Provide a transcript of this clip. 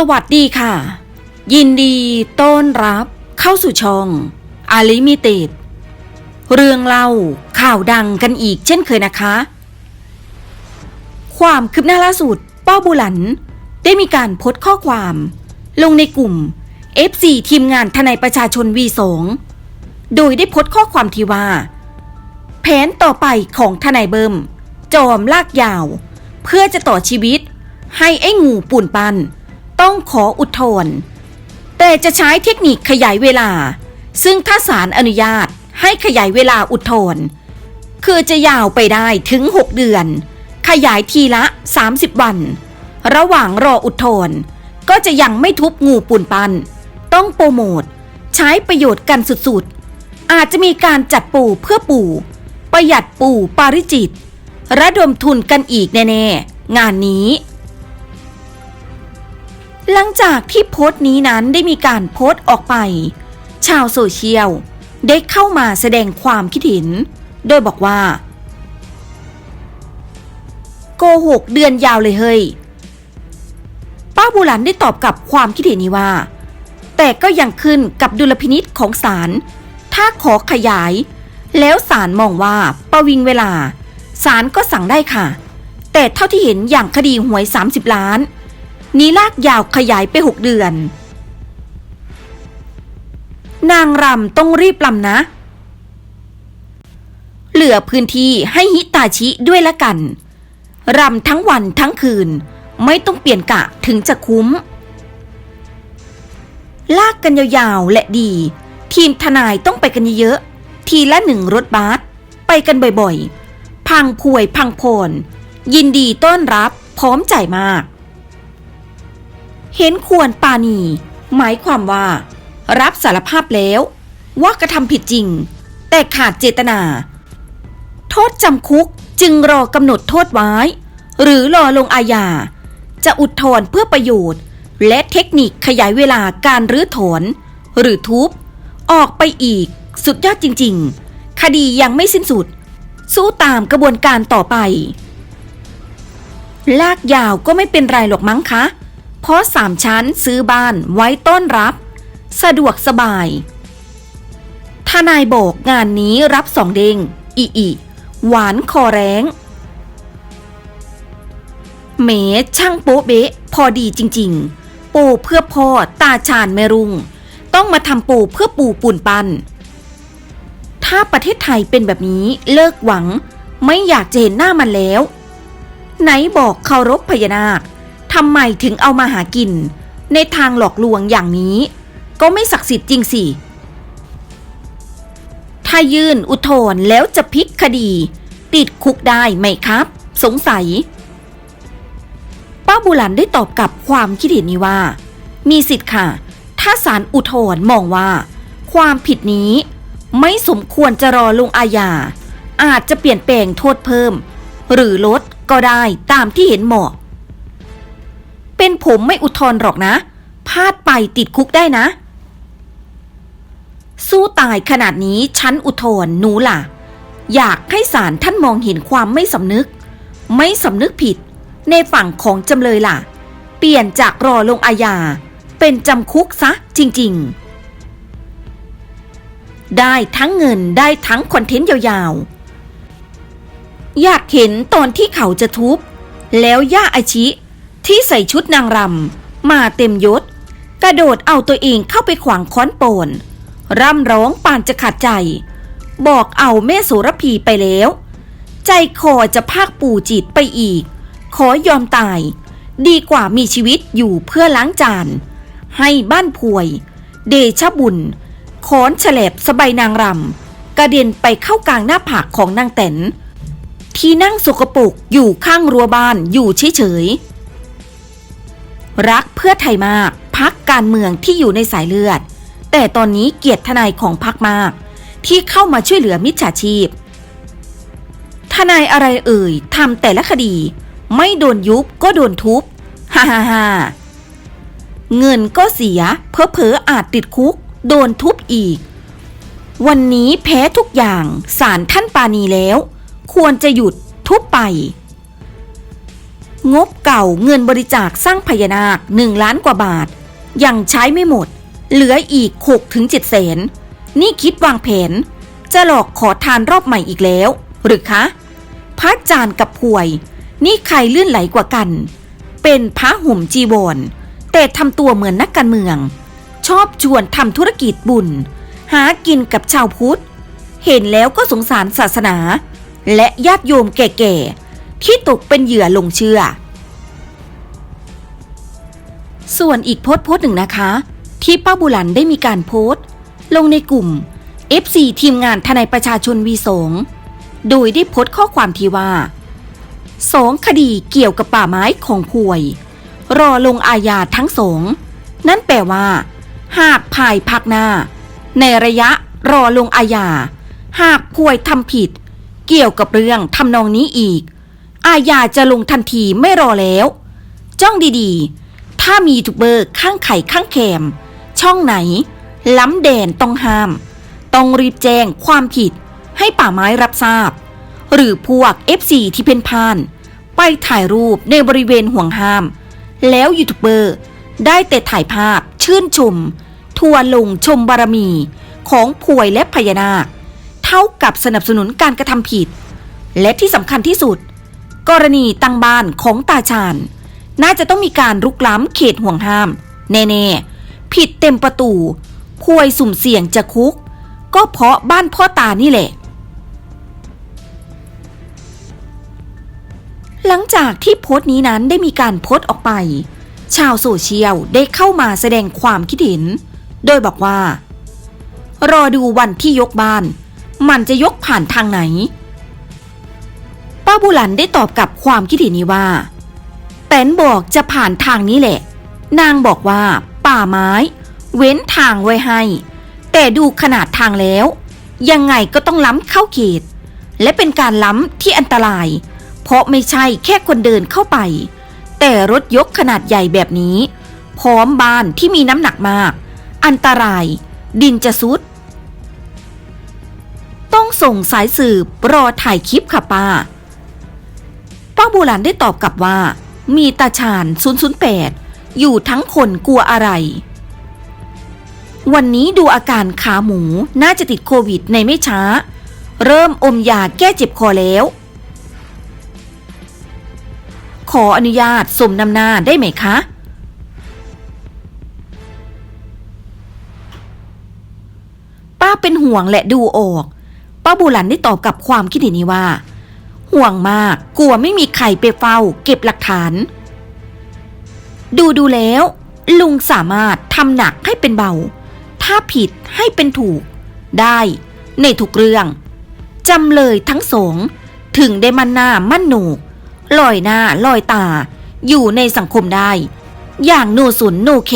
สวัสดีค่ะ ยินดีต้อนรับเข้าสู่ช่องอาลิมิเต็ดเรื่องเล่าข่าวดังกันอีกเช่นเคยนะคะ ความคืบหน้าล่าสุดป้าบุหลัน ได้มีการโพสต์ข้อความ ลงในกลุ่ม FC ทีมงานทนายประชาชน V2 โดยได้โพสต์ข้อความที่ว่า แผนต่อไปของทนายเบิมจอมลากยาว เพื่อจะต่อชีวิตให้ไอ้งูปุ่นปัน ต้องขออุทธรณ์แต่จะใช้เทคนิคขยายเวลา ซึ่งถ้าศาลอนุญาตให้ขยายเวลาอุทธรณ์คือจะยาวไปได้ถึง 6 เดือน ขยายทีละ 30 วัน ระหว่างรออุทธรณ์ก็จะยังไม่ทุบงูปุ่นปัน ต้องโปรโมทใช้ประโยชน์กันสุดๆ อาจจะมีการจัดปูเพื่อปูประหยัดปูปาริจิต ระดมทุนกันอีกแน่ๆ งานนี้ หลังจากที่โพสต์นี้นั้นได้มีการโพสต์ออกไป ชาวโซเชียลได้เข้ามาแสดงความคิดเห็น โดยบอกว่า โกหกเดือนยาวเลยเฮ้ย ป้าบูหลันได้ตอบกับความคิดเห็นนี้ว่า แต่ก็ยังขึ้นกับดุลพินิษของศาลถ้าขอขยาย แล้วศาลมองว่าประวิงเวลาศาลก็สั่งได้ค่ะ แต่เท่าที่เห็นอย่างคดีหวย 30 ล้าน นี้ลากยาวขยายไป6เดือน นางรำต้องรีบลำนะ เหลือพื้นที่ให้ฮิตาชิด้วยละกัน รำทั้งวันทั้งคืน ไม่ต้องเปลี่ยนกะถึงจะคุ้ม ลากกันยาวๆและดี ทีมทนายต้องไปกันเยอะๆทีละหนึ่งรถบัสไปกันบ่อยๆ พังพวยพังพรยินดีต้อนรับพร้อมจ่ายมาก เห็นควรปานีหมายความว่า รับสารภาพแล้ว ว่ากระทำผิดจริง แต่ขาดเจตนา โทษจำคุกจึงรอกำหนดโทษไว้ หรือรอลงอาญา จะอุทธรณ์เพื่อประโยชน์ และเทคนิคขยายเวลาการรื้อถอน หรือทุบ ออกไปอีก สุดยอดจริง ๆ คดียังไม่สิ้นสุด สู้ตามกระบวนการต่อไปลากยาวก็ไม่เป็นไรหรอกมั้งคะ เพราะสามชั้นซื้อบ้านไว้ต้อนรับ สะดวกสบาย ทนายบอกงานนี้รับสองเด้งอีอีหวานคอแรงเมช่างโป๊เบ๊ะพอดีจริง ๆ ปูเพื่อพ่อตาชาญแม่รุง ต้องมาทำปูเพื่อปูปุ่นปัน ถ้าประเทศไทยเป็นแบบนี้เลิกหวัง ไม่อยากจะเห็นหน้ามันแล้ว ไหนบอกเคารพพญานาค ทำไมถึงเอามาหากิน ในทางหลอกลวงอย่างนี้ ก็ไม่ศักดิ์สิทธิ์จริงสิ ถ้ายื่นอุทธรณ์แล้วจะพลิกคดี ติดคุกได้ไหมครับ สงสัย ป้าบุหลันได้ตอบกับความคิดเห็นนี้ว่า มีสิทธิ์ค่ะ ถ้าศาลอุทธรณ์มองว่า ความผิดนี้ไม่สมควรจะรอลงอาญาอาจจะเปลี่ยนแปลงโทษเพิ่ม หรือลดก็ได้ตามที่เห็นเหมาะ เป็นผมไม่อุทธรณ์หรอกนะ พลาดไปติดคุกได้นะ สู้ตายขนาดนี้ฉันอุทธรณ์หนูล่ะ อยากให้ศาลท่านมองเห็นความไม่สำนึก ไม่สำนึกผิด ในฝั่งของจำเลยล่ะ เปลี่ยนจากรอลงอาญา เป็นจำคุกซะจริง ๆ ได้ทั้งเงินได้ทั้งคอนเทนต์ยาวๆ อยากเห็นตอนที่เขาจะทุบ แล้วย่าอาชิ ที่ใส่ชุดนางรำมาเต็มยศ กระโดดเอาตัวเองเข้าไปขวางค้อนโปนร่ำร้องปานจะขาดใจ บอกเอาแม่โสระพีไปแล้ว ใจคอจะพากปู่จิตไปอีก ขอยอมตาย ดีกว่ามีชีวิตอยู่เพื่อล้างจาน ให้บ้านพวย เดชะบุญขอนฉลบสบายนางรำกระเด็นไปเข้ากลางหน้าผากของนางแตนที่นั่งสกปรกอยู่ข้างรั้วบ้านอยู่เฉยๆ รักเพื่อไทยมากพักการเมืองที่อยู่ในสายเลือด แต่ตอนนี้เกียรติทนายของพักมาก ที่เข้ามาช่วยเหลือมิจฉาชีพ ทนายอะไรเอ่ยทำแต่ละคดี ไม่โดนยุบก็โดนทุบฮ่าฮ่าฮ่าเงินก็เสีย เพอเพออาจติดคุก โดนทุบอีก วันนี้แพ้ทุกอย่างศาลท่านปานีแล้ว ควรจะหยุดทุบไป งบเก่าเงินบริจาคสร้างพญานาคหนึ่งล้านกว่าบาท ยังใช้ไม่หมด เหลืออีก6ถึง7แสน นี่คิดวางแผน จะหลอกขอทานรอบใหม่อีกแล้ว หรือคะพระจานกับพวย นี่ใครเลื่อนไหลกว่ากัน เป็นพระห่มจีวรแต่ทำตัวเหมือนนักการเมือง ชอบชวนทำธุรกิจบุญ หากินกับชาวพุทธ เห็นแล้วก็สงสารศาสนา และญาติโยมแก่ๆ ที่ตกเป็นเหยื่อลงเชื่อ ส่วนอีกโพสต์โพสต์หนึ่งนะคะ ที่ป้าบุหลันได้มีการโพสต์ ลงในกลุ่ม FC ทีมงานทนายประชาชนวีสงโดยได้โพสต์ข้อความที่ว่าสองคดีเกี่ยวกับป่าไม้ของพวย รอลงอาญาทั้งสอง นั่นแปลว่า หากภายภาคหน้า ในระยะรอลงอาญาหากพวยทำผิด เกี่ยวกับเรื่องทำนองนี้อีก อาญาจะลงทันทีไม่รอแล้ว จ้องดีๆ ถ้ามียูทูบเบอร์ข้างไข่ข้างแคม ช่องไหน ล้ำแดนต้องห้าม ต้องรีบแจ้งความผิดให้ป่าไม้รับทราบ หรือพวก FC ที่เป็นพาน ไปถ่ายรูปในบริเวณห่วงห้าม แล้วยูทูบเบอร์ได้แต่ถ่ายภาพชื่นชม ทัวร์ลงชมบารมีของผวยและพญานาค เท่ากับสนับสนุนการกระทำผิด และที่สำคัญที่สุด กรณีตั้งบ้านของตาชาญน่าจะต้องมีการรุกล้ำเขตห่วงห้าม แน่ๆ ผิดเต็มประตูพวยสุ่มเสี่ยงจะคุก ก็เพราะบ้านพ่อตานี่แหละ หลังจากที่โพสต์นี้นั้นได้มีการโพสต์ออกไป ชาวโซเชียลได้เข้ามาแสดงความคิดเห็น โดยบอกว่า รอดูวันที่ยกบ้าน มันจะยกผ่านทางไหน ป้าบุหลันได้ตอบกับความคิดเห็นนี้ว่าแตนบอกจะผ่านทางนี้แหละ นางบอกว่า ป่าไม้ เว้นทางไว้ให้ แต่ดูขนาดทางแล้ว ยังไงก็ต้องล้ำเข้าเขต และเป็นการล้ำที่อันตราย เพราะไม่ใช่แค่คนเดินเข้าไป แต่รถยกขนาดใหญ่แบบนี้ พร้อมบ้านที่มีน้ำหนักมาก อันตราย ดินจะซุด ต้องส่งสายสืบรอถ่ายคลิปค่ะป้า ป้าบูหลันได้ตอบกลับว่า มีตาชาญ008 อยู่ทั้งคนกลัวอะไร วันนี้ดูอาการขาหมูน่าจะติดโควิดในไม่ช้า เริ่มอมยาแก้เจ็บคอแล้ว ขออนุญาตสมนำหน้าได้ไหมคะป้าเป็นห่วงและดูออก ป้าบูหลันได้ตอบกับความคิดเห็นนี้ว่า ห่วงมากกลัวไม่มีใครไปเฝ้า เก็บหลักฐาน ดูดูแล้ว ลุงสามารถทำหนักให้เป็นเบา ถ้าผิดให้เป็นถูก ได้ในทุกเรื่องจำเลยทั้งสองถึงได้มันหน้ามั่นโหนกลอยหน้าลอยตา อยู่ในสังคมได้ อย่างโนสุนโนแค